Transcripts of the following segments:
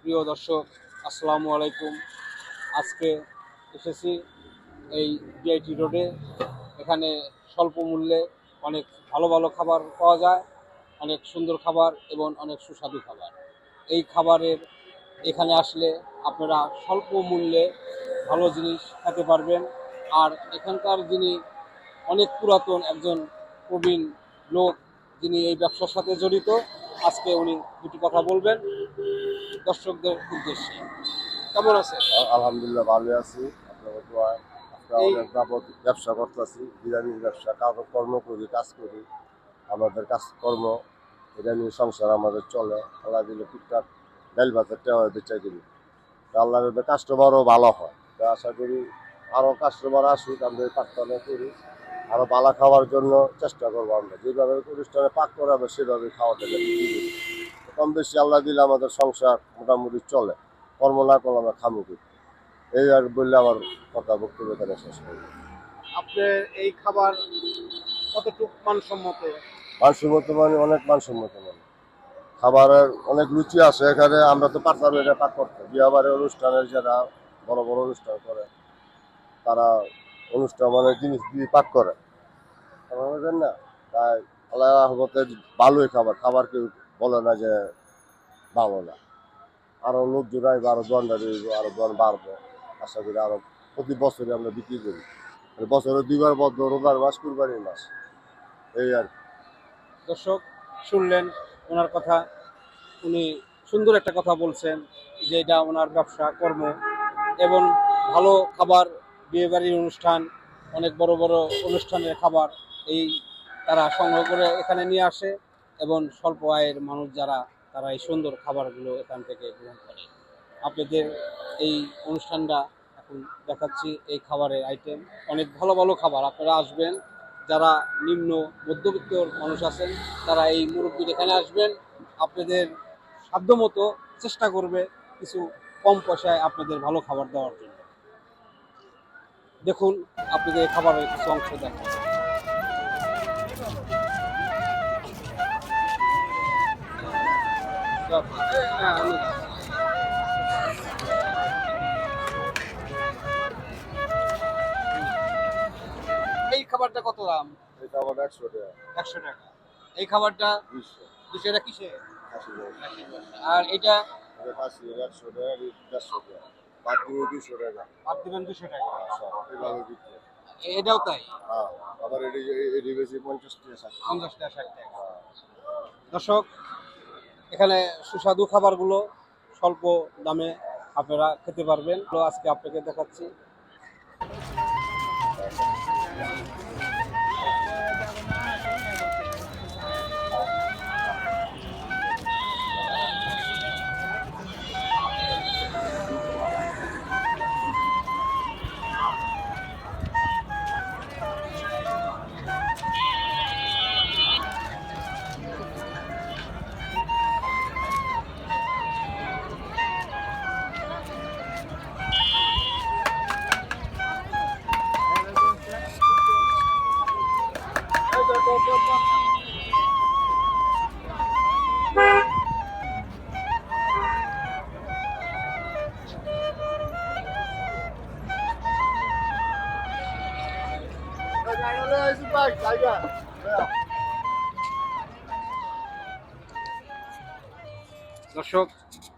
প্রিয় দর্শক, আসসালামু আলাইকুম। আজকে এসেছি এই ডিআইটি রোডে। এখানে স্বল্প মূল্যে অনেক ভালো ভালো খাবার পাওয়া যায়, অনেক সুন্দর খাবার এবং অনেক সুস্বাদু খাবার। এই খাবারের এখানে আসলে আপনারা স্বল্প মূল্যে ভালো জিনিস খেতে পারবেন। আর এখানকার যিনি অনেক পুরাতন একজন প্রবীণ লোক যিনি এই ব্যবসার সাথে জড়িত আজকে উনি দুটি কথা বলবেন। দর্শকদের উদ্দেশ্যে। কেমন আছেন? আ- আলহামদুলিল্লাহ ভালো আছি। ব্যবসা করতেছি বিরিয়ানির ব্যবসা কর্ম করি কাজ করি আমাদের কাজকর্ম এটা নিয়ে সংসার আমাদের চলে। আল্লাহ দিলে টুকটাক ডাল ভাতের টেওয়া বেচাই দিলি আল্লাহ কাস্টমারও ভালো হয়। আশা করি আরও কাস্টমার আসুক এই পাকটা করি। আরও ভালো খাওয়ার জন্য চেষ্টা করব আমরা। যেভাবে অনুষ্ঠানে পাক করা হবে সেভাবে বিক্রি করি কম বেশি আল্লাহ দিলে আমাদের সংসার মোটামুটি চলে। কর্ম না করলে আমরা খামু কি? এই আর বললে আমার কথা বক্তব্য এখানে শেষ করি আপনি এই খাবার কতটুকু মানসম্মত? মানসম্মত মানে অনেক মানসম্মত মানে। খাবারের অনেক রুচি আছে এখানে আমরা তো পারতাম এটা পাক করতে। বিয়াবারের অনুষ্ঠানের যারা বড় বড় অনুষ্ঠান করে তারা অনুষ্ঠান মানে জিনিস দিয়ে পাক করে। বুঝলেন না? তাই আল্লাহ ভালোই খাবার। খাবার কেউ বলে না যে ভালো না। আরও লোক জোড়াইব আরও দোয়ানটা রইব আরও দোয়ান বাড়বো। আশা করি আরও প্রতি বছরে আমরা বিক্রি করি। বছরে দুইবার বদ্ধ রোজার মাস কুরবানির মাস। এই আর। দর্শক, শুনলেন ওনার কথা। উনি সুন্দর একটা কথা বলছেন যে এটা ওনার ব্যবসা, কর্ম। এবং ভালো খাবার বিয়েবাড়ির অনুষ্ঠান, অনেক বড় বড় অনুষ্ঠানের খাবার এই তারা সংগ্রহ করে এখানে নিয়ে আসে এবং স্বল্প আয়ের মানুষ যারা, তারা এই সুন্দর খাবারগুলো এখান থেকে গ্রহণ করে। আপনাদের এই অনুষ্ঠানটা এখন দেখাচ্ছি, এই খাবারের আইটেম অনেক ভালো ভালো খাবার, আপনারা আসবেন। যারা নিম্ন মধ্যবিত্ত মানুষ আছেন, তারা এই মুরব্বীর এখানে আসবেন। আপনাদের সাধ্যমতো চেষ্টা করবে কিছু কম পয়সায় আপনাদের ভালো খাবার দেওয়ার জন্য। দেখুন আপনাদের এই খাবারের কিছু অংশ দেখেন। আমি- এই খাবারটা কত দাম? এটা আমার একশো টাকা। একশো টাকা। এই খাবারটা দুশো টাকা কিসে আর এটা? এটা একশো টাকা। দুশো টাকা। দেবেন দুশো টাকা। আচ্ছা এভাবে বিক্রি এটাও তাই? হ্যাঁ আবার এটি এটি বেশি পঞ্চাশ টাকা ষাট পঞ্চাশ টাকা ষাট টাকা। হ্যাঁ। দর্শক এখানে সুস্বাদু খাবারগুলো স্বল্প দামে আপনারা খেতে পারবেন। তো আজকে আপনাকে দেখাচ্ছি। দর্শক,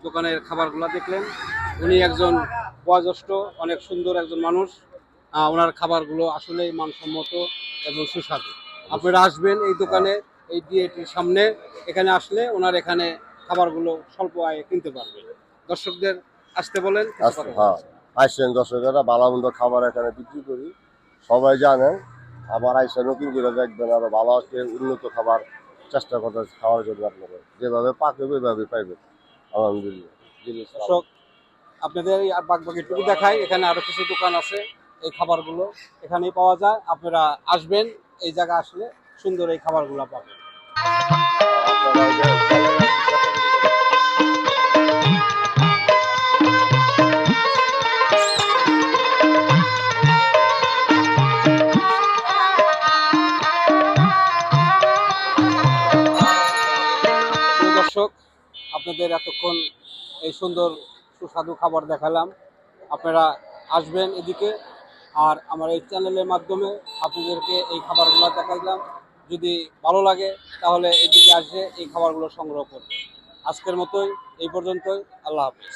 দোকানের খাবারগুলো দেখলেন। উনি একজন বয়োজ্যেষ্ঠ, অনেক সুন্দর একজন মানুষ। ওনার খাবারগুলো আসলেই মানসম্মত এবং সুস্বাদু। আপনারা আসবেন এই দোকানে এই ডিএটির সামনে। এখানে আসলে ওনার এখানে খাবারগুলো স্বল্প আয়ে কিনতে পারবেন। দর্শকদের আসতে বলেন আচ্ছা হ্যাঁ। আইসেন দর্শকেরা ভালো মন্দ খাবার এখানে বিক্রি করি। সবাই জানেন আবার আইসা নতুন করে দেখবেন আরও ভালো উন্নত খাবার চেষ্টা করতে খাওয়ার জন্য আপনারা। যেভাবে পাকে ওইভাবে পাইবেন। আলহামদুলিল্লাহ। দর্শক আপনাদের এই বাগবাগিটুকু দেখাই এখানে আরও কিছু দোকান আছে এই খাবারগুলো এখানেই পাওয়া যায়। আপনারা আসবেন এই জায়গা আসলে সুন্দর এই খাবারগুলো পাবেন দর্শক, আপনাদের এতক্ষণ এই সুন্দর সুস্বাদু খাবার দেখালাম। আপনারা আসবেন এদিকে। আর আমার এই চ্যানেলের মাধ্যমে আপনাদেরকে এই খাবারগুলো দেখাইলাম। যদি ভালো লাগে, তাহলে এদিকে আসে, এই খাবারগুলো সংগ্রহ করবে। আজকের মতোই, এই পর্যন্তই, আল্লাহ হাফিজ।